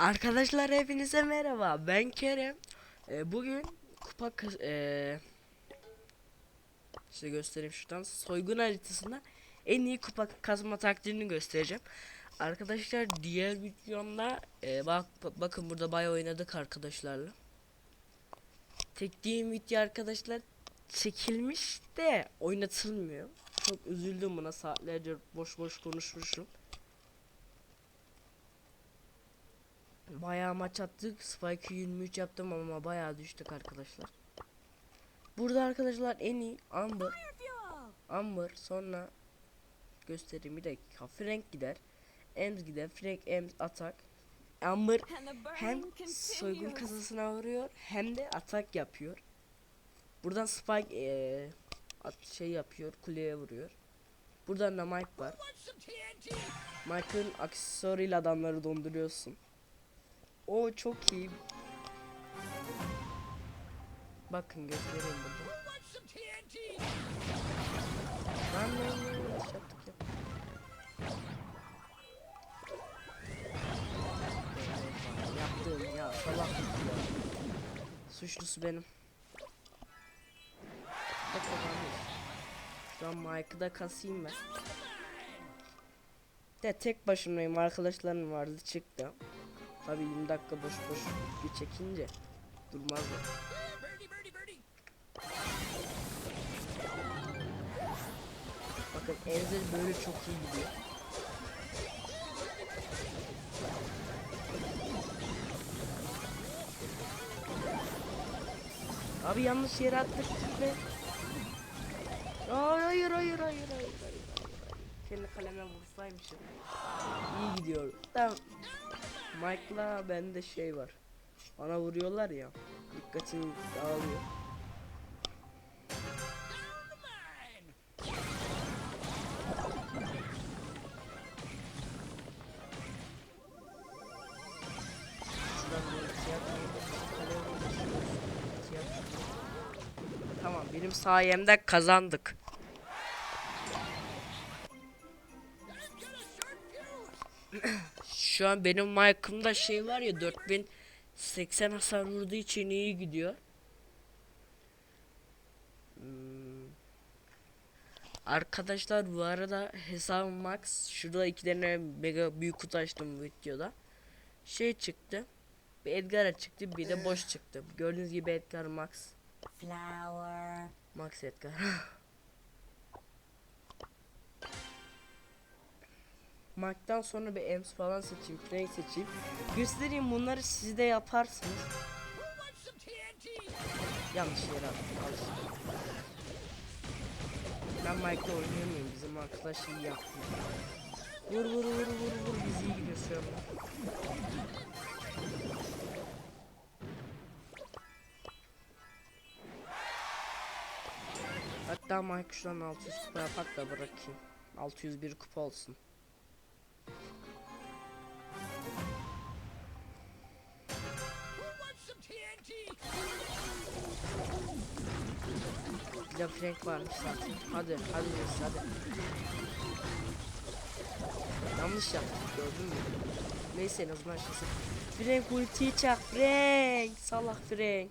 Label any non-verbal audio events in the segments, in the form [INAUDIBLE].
Arkadaşlar hepinize merhaba. Ben Kerem. Ee, bugün kupa ee, size göstereyim şuradan. Soygun haritasında en iyi kupa kazma taktiğini göstereceğim. Arkadaşlar diğer videomda ee, bak bakın burada bayağı oynadık arkadaşlarla. Tektiğim video arkadaşlar çekilmiş de oynatılmıyor. Çok üzüldüm buna saatlerce boş boş konuşmuşum. Bayağı maç attık. Spike'ı 23 yaptım ama bayağı düştük arkadaşlar. Burada arkadaşlar en iyi Amber. Amber sonra göstereyim bir dakika. Frank gider. Ems gider. Frank Ems atak. Amber hem soygun kasasına vuruyor hem de atak yapıyor. Buradan Spike eee, at şey yapıyor, kuleye vuruyor. Buradan da Mike var. Mike'ın aksesuarıyla adamları donduruyorsun. O çok iyi. Bakın göstereyim burada. Lan lan lan yaptık ya. Yaptığım ya salaklık ya. Suçlusu benim. Bak kazanmış. Şu an Mike'ı da kasayım ben. De tek başımayım arkadaşlarım vardı çıktı. Tabii 20 dakika boş boş video çekince durmazlar. Bakın Enzel böyle çok iyi gidiyor. Abi yanlış yere attık. Hayır hayır hayır hayır hayır hayır. hayır. Kendi kaleme vursaymışım. İyi gidiyor. Tamam. Mike'la bende şey var. Bana vuruyorlar ya. Dikkatini dağılıyor. Tamam benim sayemde kazandık. Şu an benim mic'ımda şey var ya 4080 hasar vurduğu için iyi gidiyor. Hmm. Arkadaşlar bu arada hesabım max. Şurada iki tane mega büyük kutu açtım bu videoda. Şey çıktı. Bir Edgar'a çıktı bir de boş çıktı. Gördüğünüz gibi Edgar max. Flower. Max Edgar. [LAUGHS] Mark'tan sonra bir Ems falan seçeyim, Frank seçeyim. Göstereyim bunları siz de yaparsınız. Yanlış yere attım. Ben Mike'la oynayamıyorum. Bizim arkadaş iyi yaptı. Vur vur vur vur vur. Biz iyi gidiyoruz şu anda. Hatta Mike şuradan 600 kupa yapak da bırakayım. 601 kupa olsun. Bir de Frank varmış zaten. Hadi hadi Jesse hadi. Yanlış yaptık gördün mü? Neyse en azından şeysi. Frank ultiyi çak Frank. Salak Frank.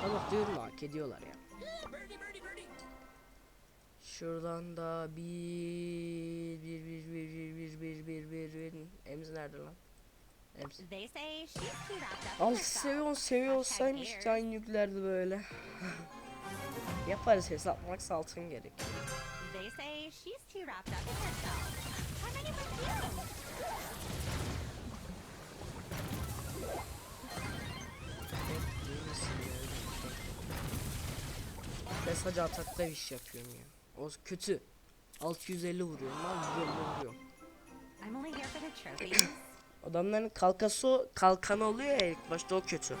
Salak diyorum hak ediyorlar ya. Şuradan da bir bir bir bir bir bir bir bir bir Emz nerede lan? Hepsi. Al seviyon seviyorsaymış can yüklerdi böyle. Yaparız hesap max altın gerek. Ben sadece atakta iş yapıyorum ya. O kötü. 650 vuruyorum lan vuruyorum vuruyorum. Adamların kalkası kalkanı oluyor ya ilk başta o kötü.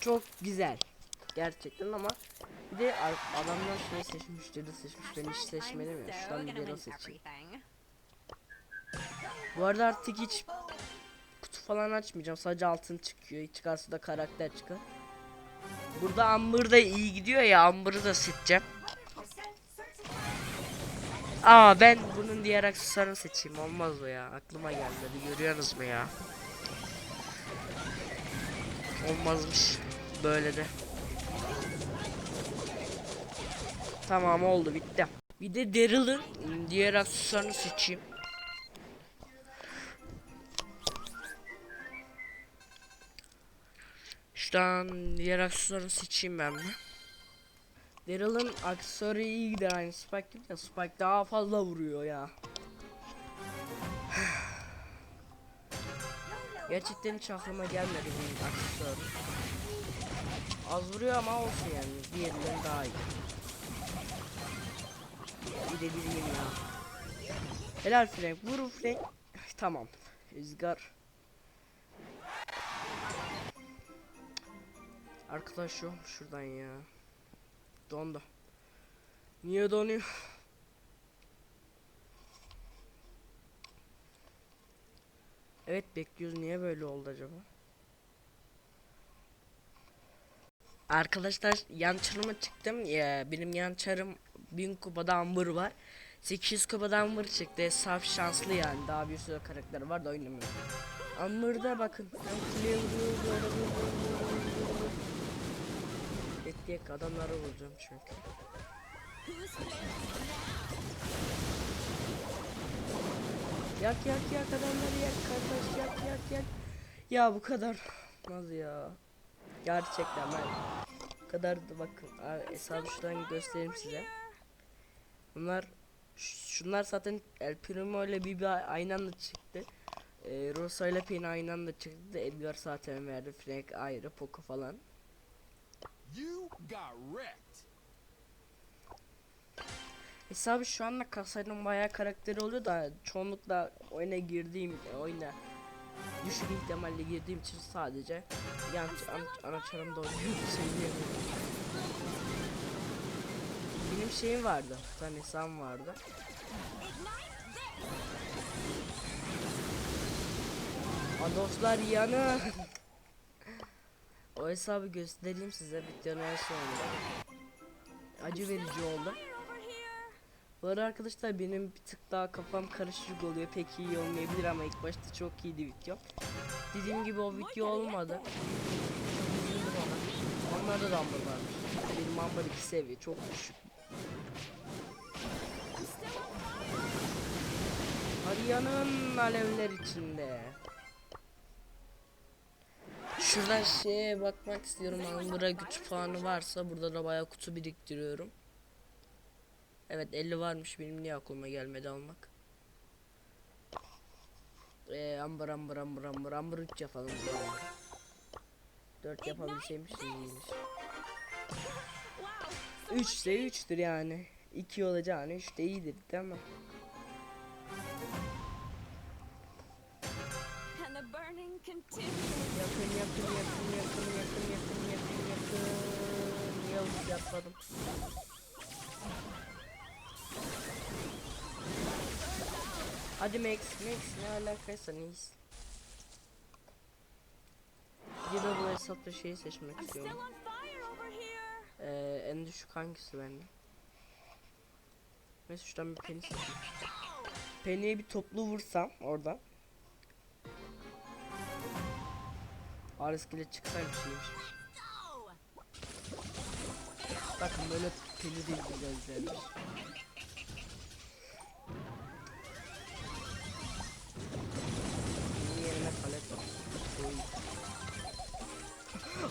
Çok güzel. Gerçekten ama bir de adamlar şunu seçmiş, dedi seçmiş, ben hiç seçmedim ya. Şuradan bir yere seçeyim. Bu arada artık hiç falan açmayacağım. Sadece altın çıkıyor. Çıkarsa da karakter çıkar. Burada Amber da iyi gidiyor ya. Amber'ı da seçeceğim. Aa ben bunun diğer aksesuarını seçeyim. Olmaz o ya. Aklıma gelmedi. Görüyorsunuz mu ya? Olmazmış. Böyle de. Tamam oldu bitti. Bir de Daryl'ın diğer aksesuarını seçeyim. Şuradan diğer aksesuarını seçeyim ben de. Daryl'ın aksesuarı iyi gider aynı Spike gibi ya Spike daha fazla vuruyor ya. [SIGHS] Gerçekten hiç aklıma gelmedi bu aksesuarı. Az vuruyor ama olsun yani diğerinden daha iyi. Bir de bileyim ya. Helal Frank vur Frank. tamam. Rüzgar. Arkadaş şu şuradan ya. Dondu. Niye donuyor? Evet bekliyoruz. Niye böyle oldu acaba? Arkadaşlar yan çarıma çıktım. Ya, benim yan çarım 1000 kupada Amber var. 800 kupada Amber çıktı. Saf şanslı yani. Daha bir sürü karakter var da oynamıyorum. Amber'da bakın. Ben kuleye Bekleyek adamları vuracağım çünkü. Yak yak yak adamları yak kardeş yak yak yak. Ya bu kadar olmaz ya. Gerçekten ben bu kadar da bakın şuradan göstereyim size. Bunlar şunlar zaten El Primo ile Bibi aynı anda çıktı. Ee, Rosa ile Penny aynı anda çıktı. Edgar zaten verdi. Frank ayrı, Poco falan. You got wrecked. Hesabı şu anda kasayla bayağı karakteri oluyor da çoğunlukla oyuna girdiğim e, oyuna düşük ihtimalle girdiğim için sadece yan an, ana çarımda oynuyorum söyleyemiyorum. Benim şeyim vardı. Bir tane hesabım vardı. Adoslar yanı. [LAUGHS] o hesabı göstereyim size videonun en sonunda. Acı verici oldu. Bu arada arkadaşlar benim bir tık daha kafam karışık oluyor. Pek iyi olmayabilir ama ilk başta çok iyiydi video. Dediğim gibi o video olmadı. Onlarda da amber varmış. Benim amber 2 seviye çok düşük. Ariyanın alevler içinde. Şuradan şeye bakmak istiyorum. Amber'a güç puanı varsa burada da bayağı kutu biriktiriyorum. Evet 50 varmış benim niye aklıma gelmedi almak. Eee ambar ambar ambar ambar ambar 3 yapalım. 4 yapabilseymiş iyiymiş. 3 ise 3'tür yani. 2 olacağını 3 de iyidir değil mi? Yakın yakın yakın yakın yakın yakın yakın yakın. Ulti yapmadım? Hadi Max, Max ne alakaysa de bu hesapta şeyi seçmek istiyorum. Ee, en düşük hangisi bende? Mesela şuradan bir penny seçeyim. Penny'e bir toplu vursam oradan. Ares ile çıksaymış iyiymiş. Bakın böyle penny değil. Bunun yerine palet var.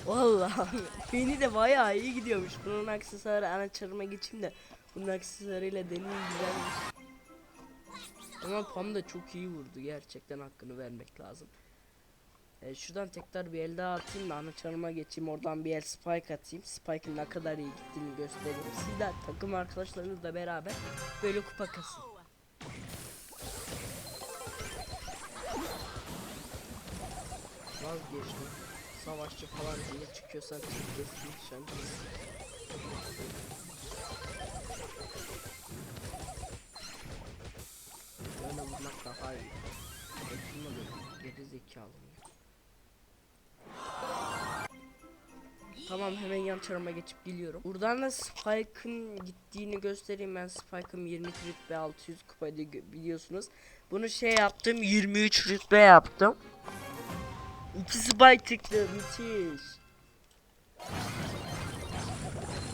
Vallahi beni de bayağı iyi gidiyormuş. Bunun aksesuarı ana çarıma geçeyim de bunun aksesuarıyla deneyim güzelmiş. Ama Pam da çok iyi vurdu. Gerçekten hakkını vermek lazım. E, şuradan tekrar bir el daha atayım da ana çarıma geçeyim. Oradan bir el spike atayım. Spike'ın ne kadar iyi gittiğini göstereyim. Siz de takım arkadaşlarınızla beraber böyle kupa kasın. Vazgeçtim. Savaşçı falan diye çıkıyorsan çık kesin sen. Böyle vurmak daha iyi. Ekilme böyle geri zekalı. Tamam hemen yan çarıma geçip geliyorum. Buradan da Spike'ın gittiğini göstereyim. Ben Spike'ım 22 rütbe 600 kupaydı biliyorsunuz. Bunu şey yaptım 23 rütbe yaptım. İki Spike çıktı müthiş.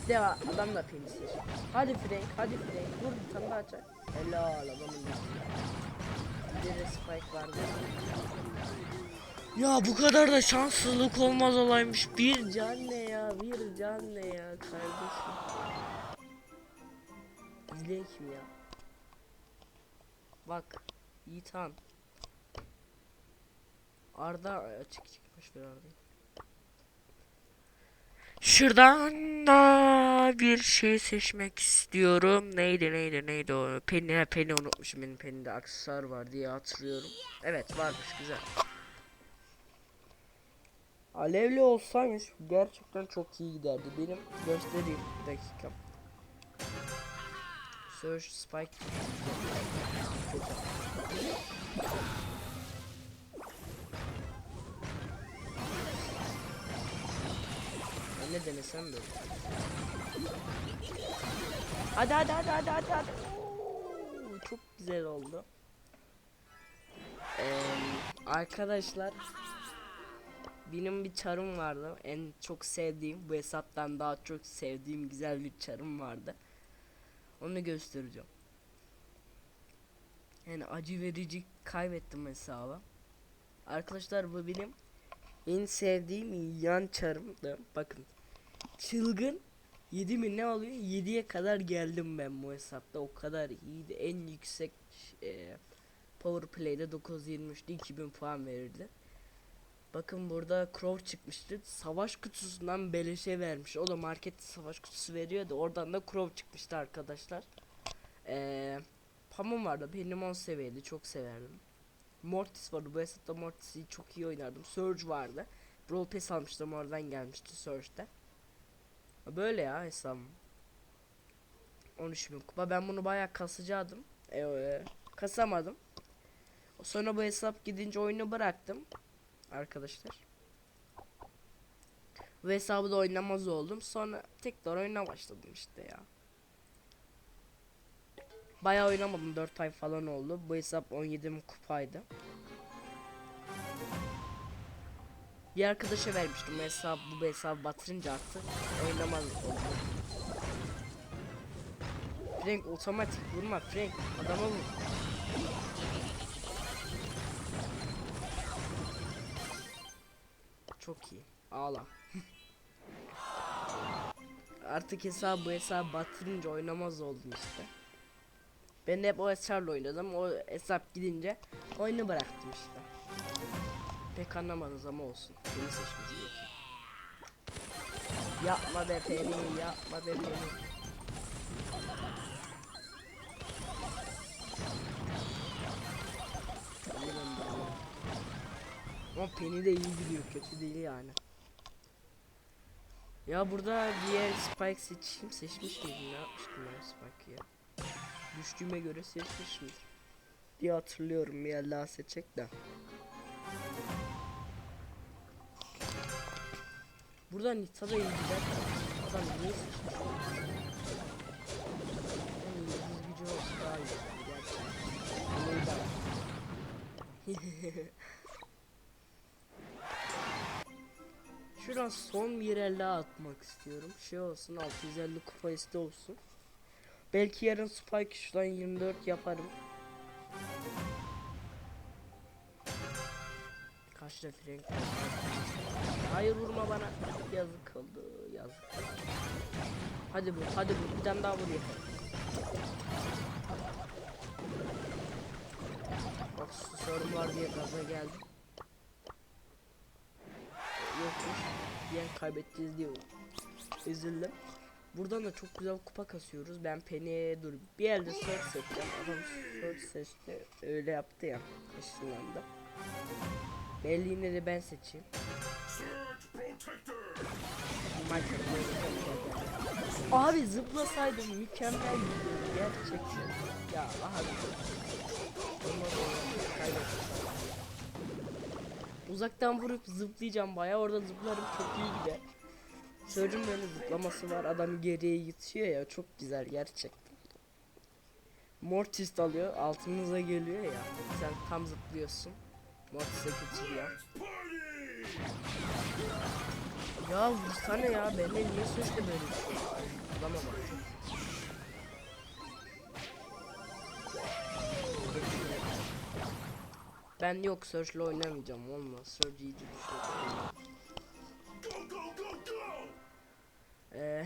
De adam da penisir. Hadi Frank hadi Frank. Vur bir tane daha çak. Helal adamın. Bir de Spike vardı. Ya bu kadar da şanslılık olmaz olaymış. Bir can ne ya? Bir can ne ya kardeşim? İzleyin kim ya? Bak. Yiğitan. Arda açık çıkmış bir Arda. Şuradan da bir şey seçmek istiyorum. Neydi neydi neydi o? Penny, ha, Penny unutmuşum benim Penny'de aksesuar var diye hatırlıyorum. Evet varmış güzel. Alevli olsaymış gerçekten çok iyi giderdi. Benim göstereyim dakika. Search Spike. Ben ne denesem böyle. Hadi hadi hadi hadi hadi hadi. Oo, çok güzel oldu. Ee, arkadaşlar benim bir çarım vardı. En çok sevdiğim bu hesaptan daha çok sevdiğim güzel bir çarım vardı. Onu göstereceğim. Yani acı verici kaybettim hesabı. Arkadaşlar bu benim en sevdiğim yan çarımdı. Bakın. Çılgın 7 mi ne alıyor? 7'ye kadar geldim ben bu hesapta. O kadar iyiydi. En yüksek e, Power Play'de 923'te 2000 puan verirdi. Bakın burada Crow çıkmıştı. Savaş kutusundan beleşe vermiş. O da markette savaş kutusu veriyordu. Oradan da Crow çıkmıştı arkadaşlar. Ee, Pamum vardı. Benim 10 seviyeydi. Çok severdim. Mortis vardı. Bu hesapta Mortis'i çok iyi oynardım. Surge vardı. Brawl Pass almıştım. Oradan gelmişti Surge'de. Böyle ya hesabım. 13 bin kupa. Ben bunu bayağı kasacaktım. E, e, kasamadım. Sonra bu hesap gidince oyunu bıraktım. Arkadaşlar. Bu hesabı da oynamaz oldum. Sonra tekrar oyuna başladım işte ya. Bayağı oynamadım 4 ay falan oldu. Bu hesap 17 bin kupaydı. Bir arkadaşa vermiştim bu hesabı bu hesabı batırınca artık oynamaz oldum. Frank otomatik vurma Frank adama vur. Çok iyi. Ağla. Artık hesabı bu hesabı batırınca oynamaz oldum işte. Ben de hep o hesapla oynadım. O hesap gidince oyunu bıraktım işte. Pek anlamadınız ama olsun. Beni seçmiş gerekiyor. Yapma be Peri, yapma be Peri. Ama Penny de iyi gidiyor, kötü değil yani. Ya burada diğer Spike seçeyim, seçmiş miydim? Ne yapmıştım ben Spike'ı ya? Düştüğüme göre seçmişim. diye hatırlıyorum bir yer daha seçecek de. Buradan Nita da iyi gider. Adam niye seçmiş? Gücü olsa daha iyi. Gerçekten. [LAUGHS] Şuradan son bir el daha atmak istiyorum. Şey olsun 650 kupa isti olsun. Belki yarın Spike şuradan 24 yaparım. Kaçta Frank? Hayır vurma bana. Yazık oldu. Yazık. Hadi bu, hadi bu. Bir tane daha vur yeter. Bak su sorun var diye gaza geldim. Diyen kaybedeceğiz diyor. Üzüldüm. Buradan da çok güzel kupa kasıyoruz. Ben Penny'e dur bir elde search seçeceğim. Adam search seçti. Öyle yaptı ya. Işınlandı. Belli yine de ben seçeyim. Abi zıplasaydım mükemmel gerçekten. Ya abi. Olmadı olmadı kaybettim. Uzaktan vurup zıplayacağım bayağı orada zıplarım çok iyi gider. Surge'un böyle zıplaması var adam geriye yıtıyor ya çok güzel gerçekten. Mortis alıyor altınıza geliyor ya sen tam zıplıyorsun. Mortis'e geçiriyor. Ya vursana ya benimle niye sürekli böyle bir şey? Zıplama bak. Ben yok Surge'le oynamayacağım olmaz. Surge iyice düşüyor. Ee,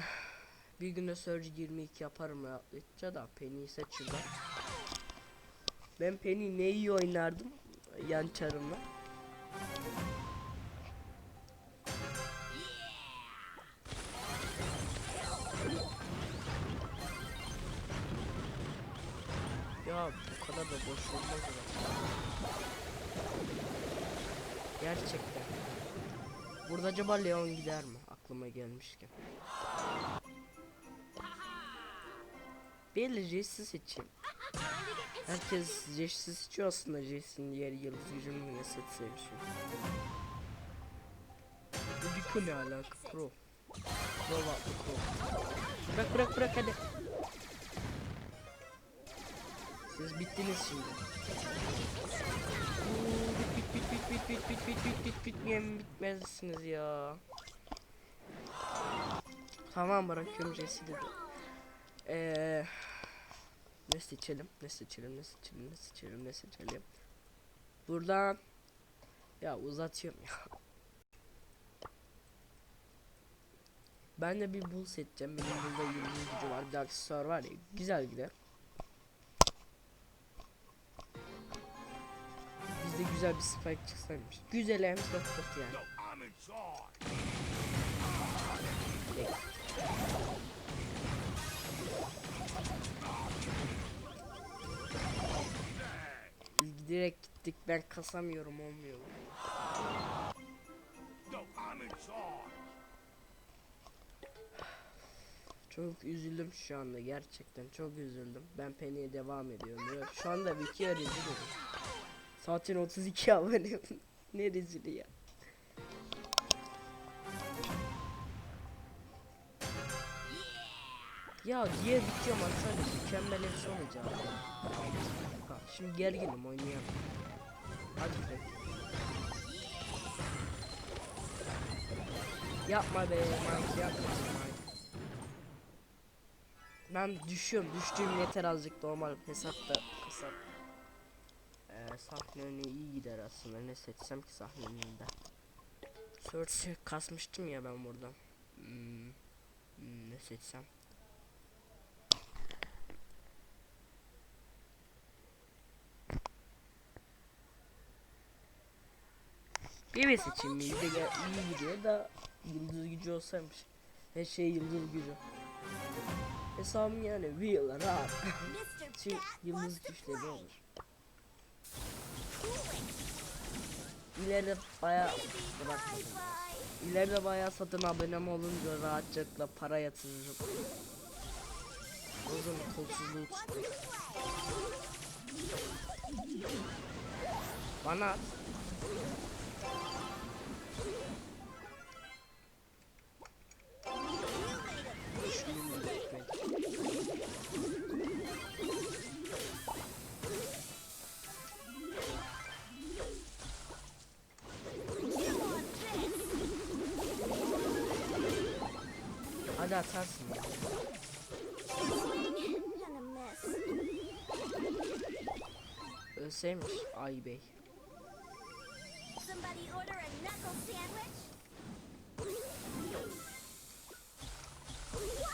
bir günde Surge 22 yaparım rahatlıkça da Penny'yi seç şuradan. Ben Penny ne iyi oynardım yan çarımla. Ya bu kadar da boş olmaz. Gerçekten. Burada acaba Leon gider mi? Aklıma gelmişken. Belli Jace'i seçeyim. Herkes Jace'i seçiyor aslında Jace'in diğer yıldız gücünü ne seçseymiş. Bu Rico ne alaka? Pro. Pro var Pro. Bırak bırak bırak hadi. Siz bittiniz şimdi bit bit bit bit bitmeyen bitmezsiniz ya. Tamam bırakıyorum Jesse dedi. Eee ne seçelim? Ne seçelim? Ne seçelim? Ne seçelim? Ne seçelim? Buradan ya uzatıyorum ya. Ben de bir bul seçeceğim. Benim burada 20 gücü var. Bir aksesuar var ya. Güzel gider. Bizde güzel bir spike çıksaymış. Güzel hem support yani. Direkt gittik ben kasamıyorum olmuyor. Çok üzüldüm şu anda gerçekten çok üzüldüm. Ben Penny'e devam ediyorum. Şu anda bitiyor rezil oldum. Zaten 32 abone. [LAUGHS] ne rezili ya. Ya diye bitiyor maçlar mükemmel hepsi olacak. Ha, şimdi gerginim oynayalım. Hadi Frank. Yapma be Mike yapma Mike. Ben düşüyorum. Düştüğüm yeter azıcık normal hesapta kısa. Ee, sahne önü iyi gider aslında. Ne seçsem ki sahne önünde. Search'ı kasmıştım ya ben buradan. Hmm, hmm, ne seçsem? Bir seçeyim iyi iyi gidiyor da yıldız gücü olsaymış. Her şey yıldız gücü. Hesabım yani real rahat. [LAUGHS] Şey, yıldız güçleri olur. İleride bye. İleride bayağı satın abonem olunca rahatlıkla para yatırırım. O zaman kolsuzluğu tuttum. Bana at. Öyle atarsın. Ölseymiş Ay Bey.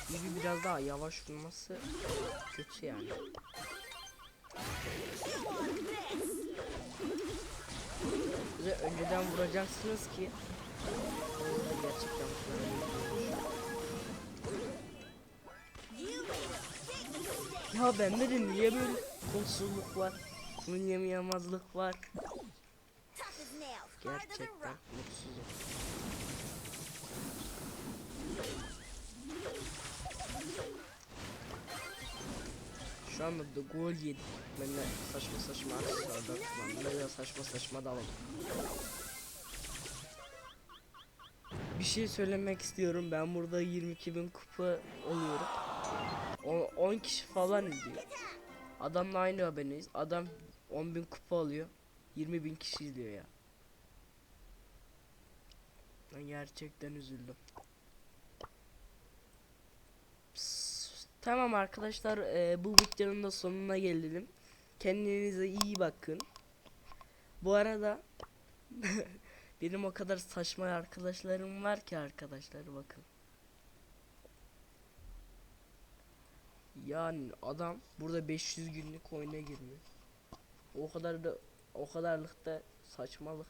Gibi biraz daha yavaş vurması kötü yani. Size önceden vuracaksınız ki gerçekten vurabilmeyi Ya bende de niye böyle kolsuzluk var? Oynayamamazlık var. Gerçekten mutsuzum. Şu anda da gol yedik. Ben de saçma saçma aksesuarlar kullandım. Ben de saçma saçma dalalım. bir şey söylemek istiyorum. Ben burada 22 bin kupa alıyorum. O- 10 kişi falan izliyor. Adamla aynı aboneyiz. Adam 10 bin kupa alıyor. 20 bin kişi izliyor ya. Ben gerçekten üzüldüm. Tamam arkadaşlar eee, bu videonun da sonuna gelelim. Kendinize iyi bakın. Bu arada [LAUGHS] benim o kadar saçma arkadaşlarım var ki arkadaşlar bakın. Yani adam burada 500 günlük oyuna girmiş. O kadar da o kadarlık da saçmalık.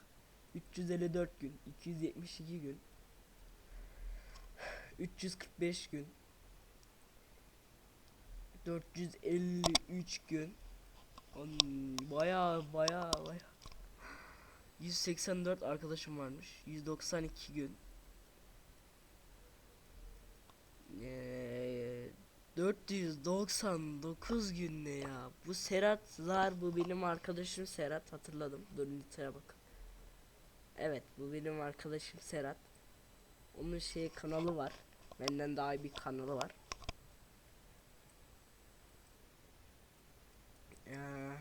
354 gün, 272 gün. 345 gün. 453 gün. Baya baya baya. 184 arkadaşım varmış. 192 gün. Ee, 499 gün ya? Bu Serhat Zar bu benim arkadaşım Serhat hatırladım. Dur lütfen bakın. Evet bu benim arkadaşım Serhat. Onun şey kanalı var. Benden daha iyi bir kanalı var. Ee,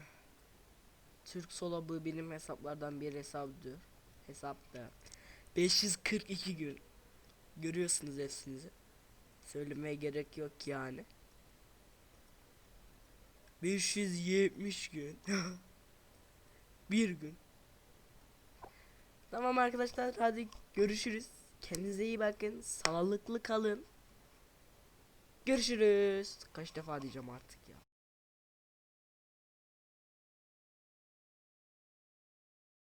Türk Sola bu benim hesaplardan bir hesaptır. Hesapta 542 gün. Görüyorsunuz hepsinizi. Söylemeye gerek yok yani. 570 gün. [GASPS] bir gün. Tamam arkadaşlar hadi görüşürüz. Kendinize iyi bakın. Sağlıklı kalın. Görüşürüz. Kaç defa diyeceğim artık.